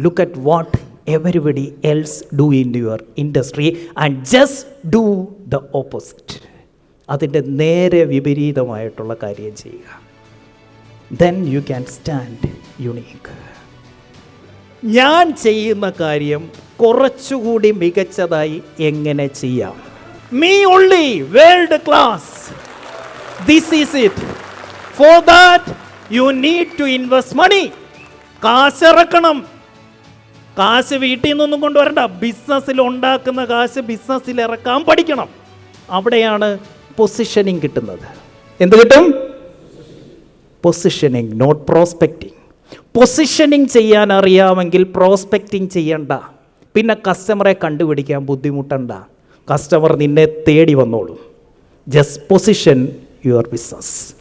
Look at what everybody else do in your industry and just do the opposite അതിന്റെ നേരെ വിപരീതമായിട്ടുള്ള കാര്യം ചെയ്യുക. Then you can stand unique ഞാൻ ചെയ്യുന്ന കാര്യം കുറച്ചുകൂടി മികച്ചതായി എങ്ങനെ ചെയ്യാം? Me only world class this is it for that you need to invest money കാശിറക്കണം കാശ് വീട്ടിൽ നിന്നൊന്നും കൊണ്ടുവരണ്ട. ബിസിനസ്സിൽ ഉണ്ടാക്കുന്ന കാശ് ബിസിനസ്സിൽ ഇറക്കാൻ പഠിക്കണം. അവിടെയാണ് പൊസിഷനിങ് കിട്ടുന്നത്. എന്ത് കിട്ടും? പൊസിഷനിങ് നോട്ട് പ്രോസ്പെക്റ്റിംഗ് പൊസിഷനിങ് ചെയ്യാൻ അറിയാമെങ്കിൽ പ്രോസ്പെക്റ്റിംഗ് ചെയ്യണ്ട. പിന്നെ കസ്റ്റമറെ കണ്ടുപിടിക്കാൻ ബുദ്ധിമുട്ടണ്ട. കസ്റ്റമർ നിന്നെ തേടി വന്നോളും. Just position your business